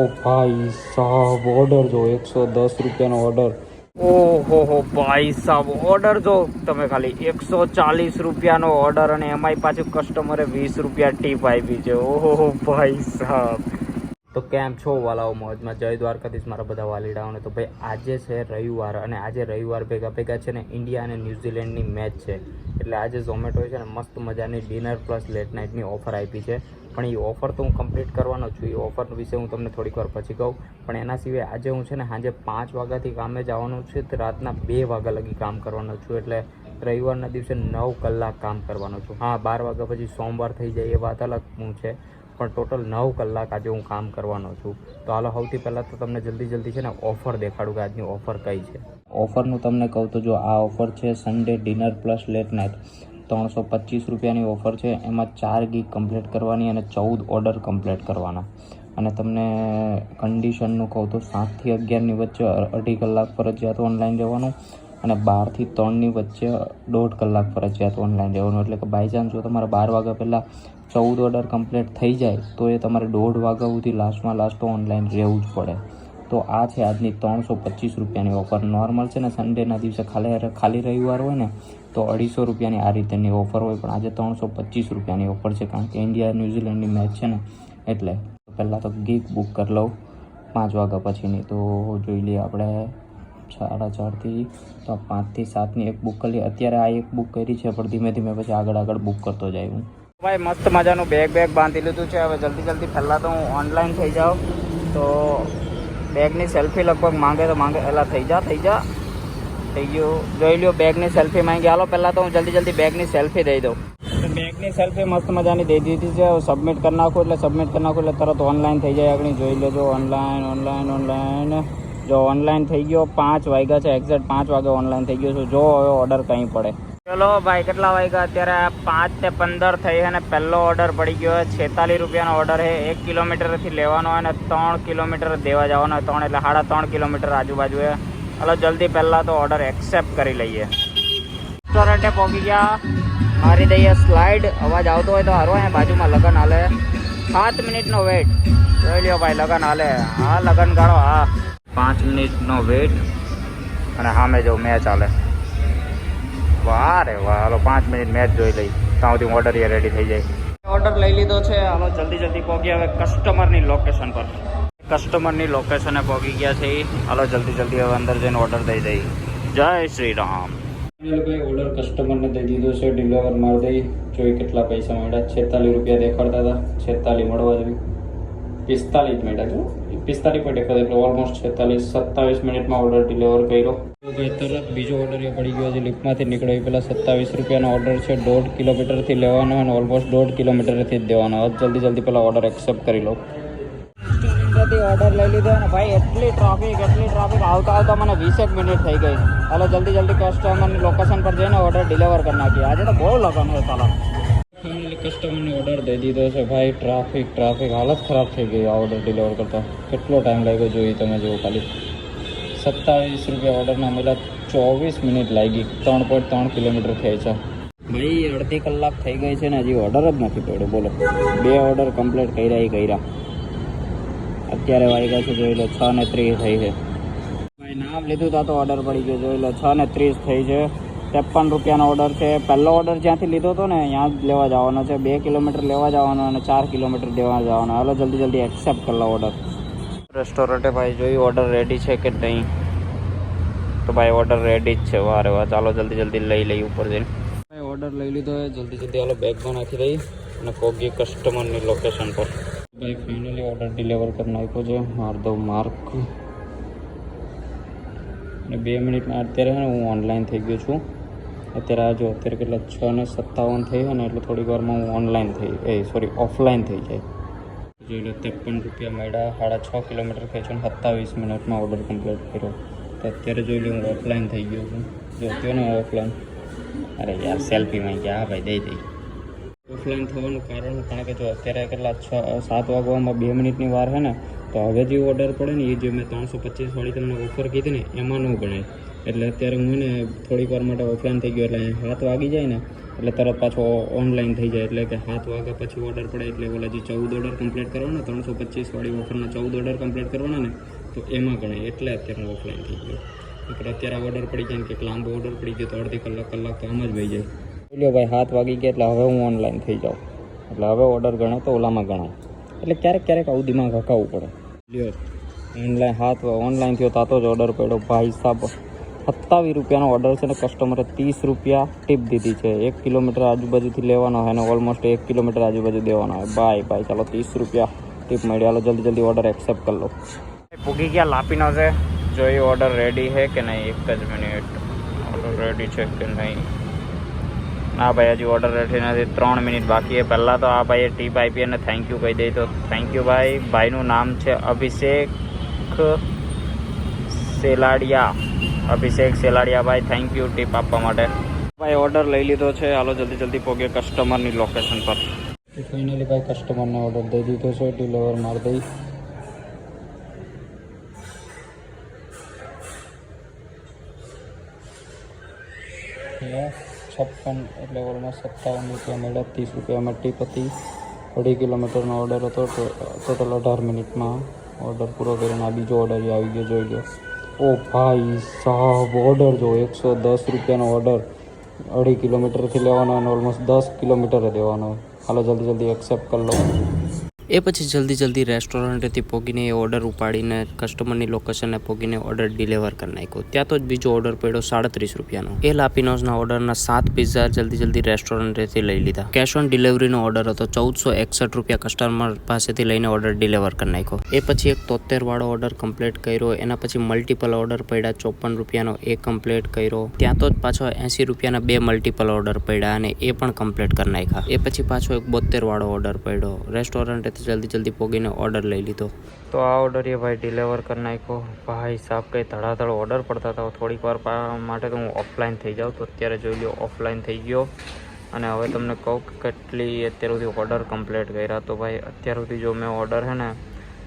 ઓ ભાઈ સાહેબ ઓર્ડર જો, એકસો દસ રૂપિયાનો ઓર્ડર ઓહો, હો, ભાઈ સાહેબ ઓર્ડર જો. તમે ખાલી એકસો ચાલીસ રૂપિયાનો ઓર્ડર અને એમાંય પાછું કસ્ટમરે વીસ રૂપિયા ટીપ આપી છે. ઓહો ભાઈ સાહેબ. તો કેમ છો વાલાઓ મોજમાં? જય દ્વારકાધીશ, મારા બધા વાલીડાઓને. તો ભાઈ, આજે છે રવિવાર અને આજે રવિવાર ભેગા ભેગા છે ને ઇન્ડિયા અને ન્યૂઝીલેન્ડની મેચ છે. એટલે આજે ઝોમેટોએ છે ને મસ્ત મજાની ડિનર પ્લસ લેટ નાઇટની ઓફર આપી છે. પણ એ ઓફર તો હું કમ્પ્લીટ કરવાનો છું. એ ઓફર વિશે હું તમને થોડીક વાર પછી કહું. પણ એના સિવાય આજે હું છે ને સાંજે પાંચ વાગ્યાથી કામે જવાનું છે તો રાતના બે વાગ્યા લગી કામ કરવાનો છું. એટલે રવિવારના દિવસે નવ કલાક કામ કરવાનો છું. હા, બાર વાગ્યા પછી સોમવાર થઈ જાય એ વાત અલગ હું છે. પણ ટોટલ નવ કલાક આજે હું કામ કરવાનો છું. તો હાલો, સૌથી પહેલાં તો તમને જલ્દી જલ્દી છે ને ઓફર દેખાડું કે આજની ઓફર કઈ છે. ઓફરનું તમને કહું તો જો આ ઓફર છે Sunday dinner plus late night ત્રણસો પચીસ રૂપિયાની ઓફર છે. એમાં ચાર ગીગ કમ્પ્લીટ કરવાની અને ચૌદ ઓર્ડર કમ્પ્લીટ કરવાના. અને તમને કન્ડિશનનું કહું તો સાતથી અગિયારની વચ્ચે અઢી કલાક ફરજિયાત ઓનલાઈન રહેવાનું અને બારથી ત્રણની વચ્ચે દોઢ કલાક ફરજિયાત ઓનલાઈન રહેવાનું. એટલે કે બાય ચાન્સ જો તમારે બાર વાગ્યા પહેલાં ચૌદ ઓર્ડર કમ્પ્લીટ થઈ જાય, તો એ તમારે દોઢ વાગ્યા સુધી લાસ્ટમાં લાસ્ટ ઓનલાઈન રહેવું જ પડે. તો આ છે આજની ત્રણસો પચીસ રૂપિયાની ઓફર નોર્મલ છે ને સન્ડેના દિવસે ખાલી ખાલી રવિવાર હોય ને, તો અઢીસો રૂપિયાની આ રીતેની ઓફર હોય, પણ આજે ત્રણસો પચીસ રૂપિયાની ઓફર છે, કારણ કે ઇન્ડિયા ન્યૂઝીલેન્ડની મેચ છે ને, એટલે પહેલાં તો ગીક બુક કરી લઉં પાંચ વાગ્યા પછીની. તો જોઈ લઈએ આપણે સાડા ચારથી, તો પાંચથી સાતની એક બુક કરી અત્યારે આ એક બુક કરી છે, પણ ધીમે ધીમે પછી આગળ આગળ બુક કરતો જાય હું. ભાઈ, મસ્ત મજાનું બેગ બેગ બાંધી લીધું છે. હવે જલ્દી જલ્દી પહેલાં તો હું ઓનલાઈન થઈ જાઉં. તો બેગની સેલ્ફી લગભગ માંગે તો માંગે. એલા થઈ જા થઈ જા. થઈ ગયું. જોઈ લ્યો બેગની સેલ્ફી માંગી. હાલો, પહેલાં તો હું જલ્દી જલ્દી બેગની સેલ્ફી દઈ દઉં. બેગની સેલ્ફી મસ્ત મજાની દઈ દીધી છે. સબમિટ કરી નાખું એટલે સબમિટ કરી નાખું એટલે તરત ઓનલાઈન થઈ જાય આગળ. જોઈ લેજો ઓનલાઈન ઓનલાઈન ઓનલાઈન જો ઓનલાઈન થઈ ગયો પાંચ વાગ્યા છે. એક્ઝેક્ટ પાંચ વાગે ઓનલાઈન થઈ ગયો છું. જો હવે ઓર્ડર કંઈ પડે. ચલો ભાઈ, કેટલા વાગ્યા? અત્યારે પાંચ ને પંદર થઈ અને પહેલો ઓર્ડર પડી ગયો છેતાલીસ રૂપિયાનો ઓર્ડર છે. એક કિલોમીટરથી લેવાનો અને ત્રણ કિલોમીટર દેવા જવાનો હોય. ત્રણ એટલે સાડા ત્રણ કિલોમીટર આજુબાજુ છે. ચાલો જલ્દી પહેલાં તો ઓર્ડર એક્સેપ્ટ કરી લઈએ. રેસ્ટોરન્ટે પહોંચી ગયા. મારી દઈએ સ્લાઇડ અવાજ આવતો હોય તો હારો, અહીંયા બાજુમાં લગન હાલે. સાત મિનિટનો વેટ જોઈ લ્યો ભાઈ, લગન હાલે. હા, લગન ગાળો હા. પાંચ મિનિટનો વેટ અને સામે જો મેચ હાલે વાહ રે વાહ હાલો પાંચ મિનિટ મેચ જોઈ લઈ. ત્યાં સુધી ઓર્ડર એ રેડી થઈ જાય. ઓર્ડર લઈ લીધો છે હાલો જલ્દી જલ્દી પહોંચી હવે કસ્ટમરની લોકેશન પર. કસ્ટમરની લોકેશને પહોંચી ગયા છે. હાલો જલ્દી જલ્દી હવે અંદર જઈને ઓર્ડર દઈ દઈ. જય શ્રી રામ. ભાઈ ઓર્ડર કસ્ટમરને દઈ દીધો છે ડિલિવર મારી દઈ. જોઈ કેટલા પૈસા મળ્યા છેતાલીસ રૂપિયા દેખાડતા હતા. છેતાલીસ મળવા જોઈએ. પિસ્તાલીસ મળ્યા જો પિસ્તાલીસ પડે દેખાતા એટલે ઓલમોસ્ટ છેતાલીસ સત્તાવીસ મિનિટમાં ઓર્ડર ડિલિવર કર્યો. તરત બીજો ઓર્ડર એ પડી ગયો છે લિફ્ટમાંથી નીકળ્યો. એ પહેલાં સત્તાવીસ રૂપિયાનો ઓર્ડર છે દોઢ કિલોમીટરથી લેવાનો અને ઓલમોસ્ટ દોઢ કિલોમીટરથી જ દેવાનો. જલ્દી જલ્દી પહેલાં ઓર્ડર એક્સેપ્ટ કરી લો. ઓર્ડર લઈ લીધો અને ભાઈ એટલી ટ્રાફિક એટલી ટ્રાફિક આવતા આવતા મને વીસેક મિનિટ થઈ ગઈ. હાલો જલ્દી જલ્દી કસ્ટમરની લોકેશન પર જઈને ઓર્ડર ડિલિવર કરી નાખીએ. આજે તો બહુ લગન છે ચાલો ફાઇનલી કસ્ટમરને ઓર્ડર દઈ દીધો છે. ભાઈ ટ્રાફિક ટ્રાફિક હાલત ખરાબ થઈ ગઈ આ ઓર્ડર ડિલિવર કરતા. કેટલો ટાઈમ લાગ્યો જોઈએ તમે જુઓ ખાલી. સત્તાવીસ રૂપિયા ઓર્ડરના મળ્યા. ચોવીસ મિનિટ લાગી. ત્રણ પોઈન્ટ ત્રણ કિલોમીટર થાય છે. ભાઈ, અડધી કલાક થઈ ગઈ છે ને, હજી ઓર્ડર જ નથી પડ્યો. બોલો. બે ઓર્ડર કમ્પ્લીટ કર્યા એ કર્યા. અત્યારે વાગ્યા છે, જોઈ લો, છ ને ત્રીસ થઈ છે. ભાઈ, નામ લીધું તા તો ઓર્ડર પડી ગયો. જોઈ લો, છ ને ત્રીસ થઈ છે. ત્રેપન રૂપિયાનો ઓર્ડર છે. પહેલો ઓર્ડર જ્યાંથી લીધો હતો ને ત્યાં જ લેવા જવાનો છે. બે કિલોમીટર લેવા જવાનો અને ચાર કિલોમીટર દેવા જવાનો. હાલો જલ્દી જલ્દી એક્સેપ્ટ કરેલો ઓર્ડર રેસ્ટોરન્ટે ભાઈ જોઈ ઓર્ડર રેડી છે કે નહીં? તો ભાઈ ઓર્ડર રેડી જ છે. વારે વાહ. ચાલો જલ્દી જલ્દી લઈ લઈ ઉપર જઈને. ભાઈ ઓર્ડર લઈ લીધો હોય જલ્દી જલ્દી હાલો બેગમાં નાખી દઈ અને પહોંચી કસ્ટમરની લોકેશન પર. ભાઈ ફાઇનલી ઓર્ડર ડિલિવર કરી નાખ્યો છે. માર દો માર્ક. અને બે મિનિટમાં અત્યારે હું ઓનલાઈન થઈ ગયો છું. અત્યારે આ જો અત્યારે કેટલા છ ને સત્તાવન થઈ અને એટલે થોડીક વારમાં હું ઓનલાઈન થઈ, એ સોરી ઓફલાઈન થઈ જાય. જોઈ લો, ત્રેપન રૂપિયા મળ્યા, સાડા છ કિલોમીટર ખેંચો સત્તાવીસ મિનિટમાં ઓર્ડર કમ્પ્લીટ કર્યો. તો અત્યારે જોઈ લો, હું ઓફલાઈન થઈ ગયો છું. જોતો ને ઓફલાઈન અરે યાર સેલ્ફીમાં ગયા ભાઈ, દઈ દઈ. ઓફલાઈન થવાનું કારણ કારણ કે જો અત્યારે કેટલા છ, સાત વાગવામાં બે મિનિટની વાર છે ને, તો હવે જે ઓર્ડર પડે ને, એ જે મેં ત્રણસો પચીસ વાળી તમને ઓફર કીધી ને, એમાં ન ગણાય. એટલે અત્યારે હું ને થોડીક વાર માટે ઓફલાઈન થઈ ગયો, એટલે હાથ વાગી જાય ને, એટલે તરત પાછો ઓનલાઈન થઈ જાય, એટલે કે સાત વાગ્યા પછી ઓર્ડર પડે, એટલે ઓલા જે ચૌદ ઓર્ડર કમ્પ્લીટ કરવાના, ત્રણસો પચીસવાળી ઓફરના ચૌદ ઓર્ડર કમ્પ્લીટ કરવાના ને, તો એમાં ગણાય. એટલે અત્યારે ઓફલાઈન થઈ ગયો. એટલે અત્યારે ઓર્ડર પડી જાય ને કે લાંબો ઓર્ડર પડી ગયો, તો અડધી કલાક કલાક તો આમ જ વહી જાય. બોલ્યો, ભાઈ, હાથ વાગી ગયા, એટલે હવે હું ઓનલાઈન થઈ જાઉં. એટલે હવે ઓર્ડર ગણે તો ઓલામાં ગણાય. એટલે ક્યારેક ક્યારેક આવું દિમાગ હકાવવું પડે. લ્યો ઓનલાઈન હાથ ઓનલાઈન થયો, તાતો જ ઓર્ડર પડ્યો. ભાઈ સાહેબ સત્તાવીસ રૂપિયાનો ઓર્ડર છે ને કસ્ટમરે ત્રીસ રૂપિયા ટીપ દીધી છે. એક કિલોમીટર આજુબાજુથી લેવાનો હોય અને ઓલમોસ્ટ એક કિલોમીટર આજુબાજુ દેવાનો હોય. બાય બાય ચાલો ત્રીસ રૂપિયા ટીપ મળી હાલો, જલ્દી જલ્દી ઓર્ડર એક્સેપ્ટ કરી લો. પૂગી ગયા, લાપીનો છે. જોઈએ ઓર્ડર રેડી છે કે નહીં, એક જ મિનિટ ઓર્ડર રેડી છે કે નહીં? ના ભાઈ, હજી ઓર્ડર રેડી નથી. ત્રણ મિનિટ બાકી છે. પહેલાં તો આ ભાઈએ ટીપ આપી અને થેન્ક યુ કહી દઈ તો. થેન્ક યુ ભાઈ. ભાઈનું નામ છે અભિષેક સેલાડિયા. અભિષેક સેલાડિયા ભાઈ થેન્ક યુ ટીપ આપવા માટે. ભાઈ ઓર્ડર લઈ લીધો છે. હાલો જલ્દી જલ્દી પહોંચીએ કસ્ટમરની લોકેશન પર. ફાઇનલી ભાઈ કસ્ટમરને ઓર્ડર દઈ દીધો છે. ડિલિવર મારી દઈ. છપ્પન એટલે ઓલમોસ્ટ સત્તાવન રૂપિયા મળ્યા. ત્રીસ રૂપિયામાં ટીપ હતી. અઢી કિલોમીટરનો ઓર્ડર હતો. ટોટલ અઢાર મિનિટમાં ઓર્ડર પૂરો કરીને આ બીજો ઓર્ડર આવી ગયો જોઈ લો ઓ ભાઈ સાહેબ ઓર્ડર જો, એકસો દસ રૂપિયાનો ઓર્ડર અઢી કિલોમીટરથી લેવાનો અને ઓલમોસ્ટ દસ કિલોમીટરે દેવાનો હાલો, જલ્દી જલ્દી એક્સેપ્ટ કરી લો. એ પછી જલ્દી જલ્દી રેસ્ટોરન્ટેથી પોગીને એ ઓર્ડર ઉપાડીને કસ્ટમરની લોકેશને પોગીને ઓર્ડર ડિલિવર કરી નાખ્યો. ત્યાં તો જ બીજો ઓર્ડર પડ્યો સાડત્રીસ રૂપિયાનો. એ લાપિનોઝના ઓર્ડરના સાત પિઝા જલ્દી જલ્દી રેસ્ટોરન્ટેથી લઈ લીધા. કેશ ઓન ડિલિવરીનો ઓર્ડર હતો, ચૌદસો એકસઠ રૂપિયા કસ્ટમર પાસેથી લઈને ઓર્ડર ડિલિવર કરી નાખ્યો. એ પછી એક તોતેર વાળો ઓર્ડર કમ્પ્લીટ કર્યો, એના પછી મલ્ટિપલ ઓર્ડર પડ્યા, ચોપન રૂપિયાનો એ કમ્પ્લીટ કર્યો. ત્યાં તો જ પાછો એંસી રૂપિયાના બે મલ્ટિપલ ઓર્ડર પડ્યા અને એ પણ કમ્પ્લીટ કરી નાખ્યા. એ પછી પાછો એક બોતેર વાળો ઓર્ડર પડ્યો. રેસ્ટોરન્ટેથી જલ્દી જલ્દી પોગીને ઓર્ડર લઈ લીધો. તો આ ઓર્ડર એ ભાઈ ડિલેવર કરી નાખ્યો. ભાઈ સાહેબ કંઈ ધડાધડ ઓર્ડર પડતા હતા. થોડીક વાર માટે તો હું ઓફલાઈન થઈ જાઉં તો અત્યારે જોઈ લો ઓફલાઈન થઈ ગયો. અને હવે તમને કહું કે કેટલી અત્યાર સુધી ઓર્ડર કમ્પ્લીટ કર્યા. તો ભાઈ અત્યાર સુધી જો મેં ઓર્ડર છે ને,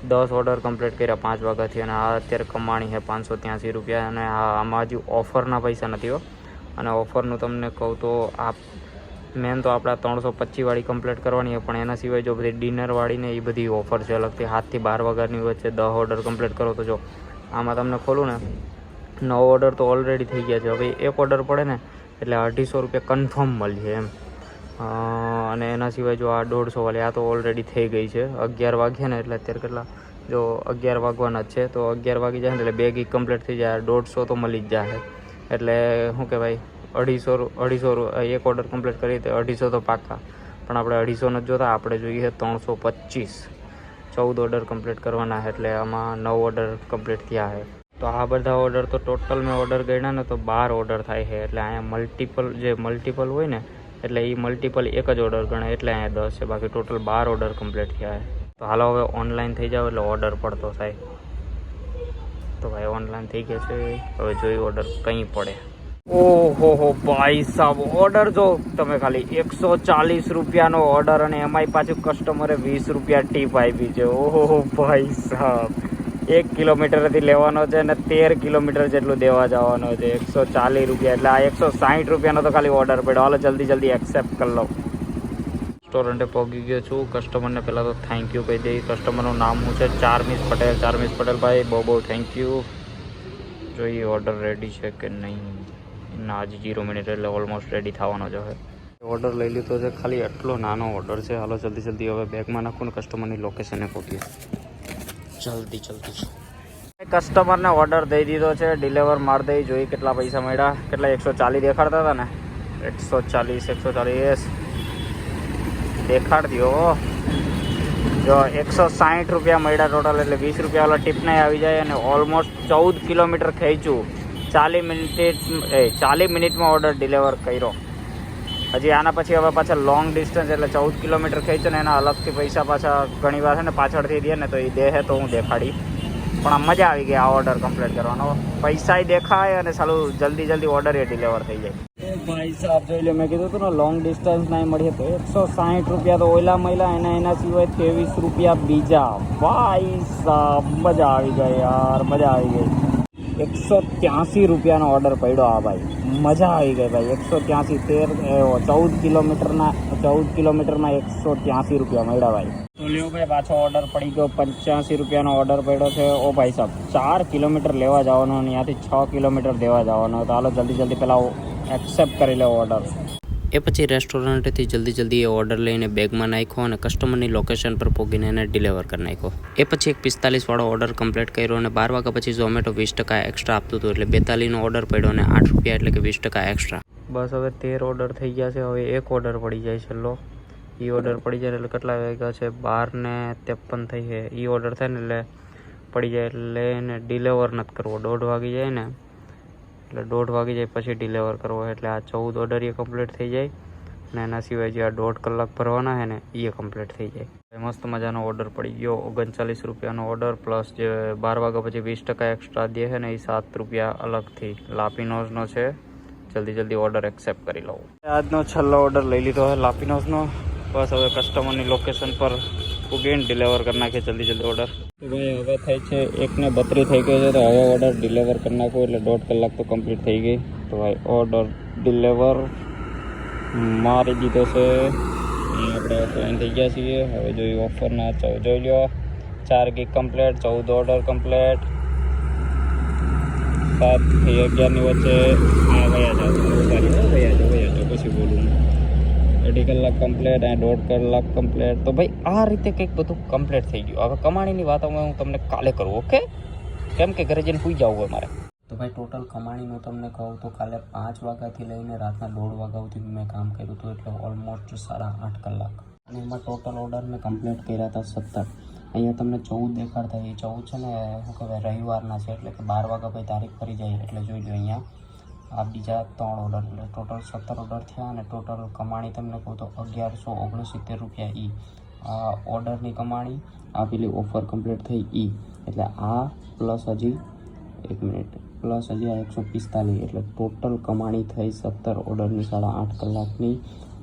દસ ઓર્ડર કમ્પ્લીટ કર્યા પાંચ વાગ્યાથી. અને આ અત્યારે કમાણી છે પાંચસો ત્યાંસી રૂપિયા. અને આમાં હજી ઓફરના પૈસા નથી હો. અને ઓફરનું તમને કહું તો આ મેન તો આપણા ત્રણસો પચીસવાળી કમ્પ્લીટ કરવાની છે પણ એના સિવાય જો બધી ડિનરવાળી ને એ બધી ઓફર છે, અલગથી સાતથી બાર વાગ્યાની વચ્ચે દસ ઓર્ડર કમ્પ્લીટ કરો તો જો આમાં તમને ખોલું ને, નવ ઓર્ડર તો ઓલરેડી થઈ ગયા છે. હવે એક ઓર્ડર પડે ને, એટલે અઢીસો રૂપિયા કન્ફર્મ મળશે એમ. અને એના સિવાય જો આ દોઢસો વાળી, આ તો ઓલરેડી થઈ ગઈ છે. અગિયાર વાગ્યા ને, એટલે અત્યારે કેટલા? જો અગિયાર વાગવાના જ છે, તો અગિયાર વાગી જાય ને, એટલે બે ગીક કમ્પ્લીટ થઈ જાય દોઢસો તો મળી જ જાય. એટલે શું કહેવાય? અઢીસો અઢીસો એક ઓર્ડર કમ્પ્લીટ કરીએ તો અઢીસો તો પાકા પણ આપણે અઢીસો નથી જોતા, આપણે જોઈએ ત્રણસો પચીસ. ચૌદ ઓર્ડર કમ્પ્લીટ કરવાના છે એટલે આમાં નવ ઓર્ડર કમ્પ્લીટ થયા છે. તો આ બધા ઓર્ડર તો ટોટલ મેં ઓર્ડર ગણ્યા ને તો બાર ઓર્ડર થાય છે. એટલે અહીંયા મલ્ટિપલ જે મલ્ટિપલ હોય ને, એટલે એ મલ્ટિપલ એક જ ઓર્ડર ગણે એટલે અહીંયા દસ છે, બાકી ટોટલ બાર ઓર્ડર કમ્પ્લીટ થયા તો હાલો હવે ઓનલાઈન થઈ જાવ એટલે ઓર્ડર પડતો થાય. તો ભાઈ ઓનલાઈન થઈ ગયા છે. હવે જોઈ ઓર્ડર કંઈ પડે. ઓહો, હો, ભાઈ સાહેબ ઓર્ડર જો તમે ખાલી એકસો ચાલીસ રૂપિયાનો ઓર્ડર અને એમાંય પાછું કસ્ટમરે વીસ રૂપિયા ટીપ આપી છે. ઓહો ભાઈ સાહેબ એક કિલોમીટરથી લેવાનો છે અને તેર કિલોમીટર જેટલું દેવા જવાનો છે. એકસો ચાલીસ રૂપિયા, એટલે આ એકસો સાહીઠ રૂપિયાનો તો ખાલી ઓર્ડર પડ્યો. હાલો, જલ્દી જલ્દી એક્સેપ્ટ કરી લો. રેસ્ટોરન્ટે પહોંચી ગયો છું. કસ્ટમરને પહેલાં તો થેન્ક યુ કહી દઈ કસ્ટમરનું નામ હું છે? ચારમીસ પટેલ. ચારમીસ પટેલ, ભાઈ, બહુ બહુ થેન્ક યુ જોઈએ ઓર્ડર રેડી છે કે નહીં? ના હજી જીરો મિનિટ એટલે ઓલમોસ્ટ રેડી થવાનો જ હવે. ઓર્ડર લઈ લીધો છે. ખાલી એટલો નાનો ઓર્ડર છે. હાલો જલ્દી જલ્દી હવે બેગમાં નાખું ને કસ્ટમરની લોકેશને પહોંચીએ જલ્દી જલ્દી. કસ્ટમરને ઓર્ડર દઈ દીધો છે. ડિલિવર મારી દઈ. જોઈ કેટલા પૈસા મળ્યા. કેટલા? એકસો ચાલીસ દેખાડતા હતા ને? એકસો ચાલીસ એકસો ચાલીસ. દેખાડ દો જો એકસો સાહીઠ રૂપિયા મળ્યા ટોટલ એટલે વીસ રૂપિયાવાળા ટીપ નહીં આવી જાય અને ઓલમોસ્ટ ચૌદ કિલોમીટર ખેંચ્યું ચાલીસ મિનિટ એ, ચાલીસ મિનિટમાં ઓર્ડર ડિલિવર કર્યો. હજી આના પછી હવે પાછા લોંગ ડિસ્ટન્સ એટલે ચૌદ કિલોમીટર ખેંચે ને એના અલગથી પૈસા પાછા ઘણી વાર છે ને પાછળથી દે ને તો એ દેહે તો હું દેખાડી. પણ આમ મજા આવી ગઈ આ ઓર્ડર કમ્પ્લીટ કરવાનો. પૈસા દેખાય અને સાલું જલ્દી જલ્દી ઓર્ડર એ ડિલિવર થઈ જાય. ભાઈ સાહેબ, જોઈ લે, મેં કીધું હતું ને લોંગ ડિસ્ટન્સ નહીં મળીએ તો એકસો સાહીઠ રૂપિયા તો ઓલા મહિલા એના એના સિવાય ત્રેવીસ રૂપિયા બીજા. ભાઈ સાહેબ, મજા આવી ગઈ યાર, મજા આવી ગઈ. એકસો ત્યાંસી રૂપિયાનો ઓર્ડર પડ્યો આ ભાઈ. મજા આવી ગઈ ભાઈ. એકસો ત્યાંસી તેર ચૌદ કિલોમીટરના, ચૌદ કિલોમીટરમાં એકસો ત્યાંસી રૂપિયા મળ્યા ભાઈ. તો લ્યો ભાઈ, પાછો ઓર્ડર પડી ગયો. પંચ્યાસી રૂપિયાનો ઓર્ડર પડ્યો છે. ઓ ભાઈ સાહેબ ચાર કિલોમીટર લેવા જવાનો અને ત્યાંથી છ કિલોમીટર દેવા જવાનો. તો હાલો જલ્દી જલ્દી પહેલાં એક્સેપ્ટ કરી લેવો ઓર્ડર એ પછી રેસ્ટોરન્ટથી જલ્દી જલ્દી એ ઓર્ડર લઈને બેગમાં નાખ્યો અને કસ્ટમરની લોકેશન પર પહોંચીને એને ડિલિવર કરી નાખ્યો. એ પછી એક પિસ્તાલીસવાળો ઓર્ડર કમ્પ્લીટ કર્યો અને બાર વાગ્યા પછી ઝોમેટો વીસ ટકા એક્સ્ટ્રા આપતું હતું એટલે બેતાલીસનો ઓર્ડર પડ્યો અને આઠ રૂપિયા એટલે કે વીસ ટકા એક્સ્ટ્રા બસ હવે તેર ઓર્ડર થઈ ગયા છે, હવે એક ઓર્ડર પડી જાય છે લો એ ઓર્ડર પડી જાય એટલે કેટલા વાગ્યા છે? બાર ને ત્રેપન થઈ છે. એ ઓર્ડર થાય ને એટલે પડી જાય એટલે એને ડિલિવર નથી કરવો. દોઢ વાગી જાય ને એટલે દોઢ વાગી જાય પછી ડિલિવર કરવો એટલે આ ચૌદ ઓર્ડર એ કમ્પ્લીટ થઈ જાય અને એના સિવાય જે આ દોઢ કલાક ભરવાના છે ને એ કમ્પ્લીટ થઈ જાય. મસ્ત મજાનો ઓર્ડર પડી ગયો. ઓગણચાલીસ રૂપિયાનો ઓર્ડર પ્લસ જે બાર વાગ્યા પછી વીસ ટકા એક્સ્ટ્રા દે છે ને એ સાત રૂપિયા અલગથી. લાપિનોઝનો છે. જલ્દી જલ્દી ઓર્ડર એક્સેપ્ટ કરી લઉં. આજનો છેલ્લો ઓર્ડર લઈ લીધો છે લાપિનોઝનો. બસ હવે કસ્ટમરની લોકેશન પર ઉગીને ડિલિવર કરી નાખીએ જલ્દી જલ્દી ઓર્ડર તો ભાઈ હવે થાય છે એકને બત્રી થઈ ગઈ છે તો હવે ઓર્ડર ડિલિવર કરી નાખો એટલે દોઢ કલાક તો કમ્પ્લીટ થઈ ગઈ। તો ભાઈ ઓર્ડર ડિલિવર મારી દીધો છે। અહીં આપણે ઓફલાઈન થઈ ગયા છીએ। હવે જોઈ ઓફરના ચૌ- જોઈ લ્યો। ચાર ગીગ કમ્પ્લેટ ચૌદ ઓર્ડર કમ્પ્લેટ સાતથી અગિયારની વચ્ચે આ વયા જાઓ ઊભા રહ્યો, વયા જાઓ વયા જાઓ પછી બોલું અઢી કલાક કમ્પ્લેટ અને દોઢ કલાક કમ્પ્લેટ તો ભાઈ, આ રીતે કંઈક બધું કમ્પ્લેટ થઈ ગયું. હવે કમાણીની વાતો હું તમને કાલે કરું ઓકે કેમ કે ઘરે જઈને સુઈ જવું હોય મારે. તો ભાઈ ટોટલ કમાણીનું તમને કહું તો કાલે પાંચ વાગ્યાથી લઈને રાતના દોઢ વાગ્યા સુધી મેં કામ કર્યું હતું, એટલે ઓલમોસ્ટ સાડા આઠ કલાક. અને એમાં ટોટલ ઓર્ડર મેં કમ્પ્લીટ કર્યા હતા સત્તર. અહીંયા તમને ચૌદ દેખાડતા, એ ચૌદ છે ને, શું કહેવાય, રવિવારના છે, એટલે કે બાર વાગ્યા પછી તારીખ ફરી જાય, એટલે જોઈ લો અહીંયા. આ બીજા ત્રણ ઓર્ડર એટલે ટોટલ સત્તર ઓર્ડર થયા અને ટોટલ કમાણી તમને કહું તો અગિયારસો ઓગણસિત્તેર રૂપિયા ઈ. આ ઓર્ડરની કમાણી, આ પેલી ઓફર કમ્પ્લીટ થઈ ઈ. એટલે આ પ્લસ હજી, એક મિનિટ પ્લસ હજી આ એકસો પિસ્તાલીસ. એટલે ટોટલ કમાણી થઈ સત્તર ઓર્ડરની સાડા આઠ કલાકની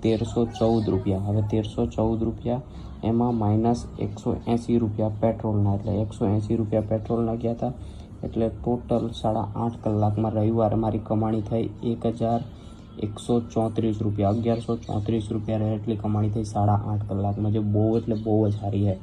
તેરસો ચૌદ રૂપિયા. હવે તેરસો ચૌદ રૂપિયા એમાં માઇનસ એકસો એંસી રૂપિયા પેટ્રોલના એટલે એકસો એંસી રૂપિયા પેટ્રોલના ગયા હતા. એટલે ટોટલ સાડા આઠ કલાકમાં રવિવારે મારી કમાણી થઈ એક હજાર એકસો ચોત્રીસ રૂપિયા. અગિયારસો ચોત્રીસ રૂપિયા એટલી કમાણી થઈ સાડા આઠ કલાકમાં, જે બહુ એટલે બહુ જ સારી છે.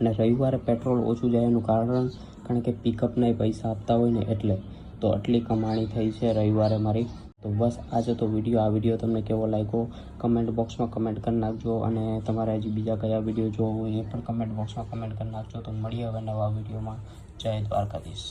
અને રવિવારે પેટ્રોલ ઓછું જાય એનું કારણ કારણ કે પિકઅપના પૈસા આપતા હોય ને એટલે તો આટલી કમાણી થઈ છે રવિવારે મારી. તો બસ આજે તો વીડિયો, આ વીડિયો તમને કેવો લાગ્યો? કમેન્ટ બોક્સમાં કમેન્ટ કરી નાખજો અને તમારે હજી બીજા કયા વીડિયો જોવા હોય એ પણ કમેન્ટ બોક્સમાં કમેન્ટ કરી નાખજો. તો મળીએ હવે નવા વિડીયોમાં. જય દ્વારકાધીશ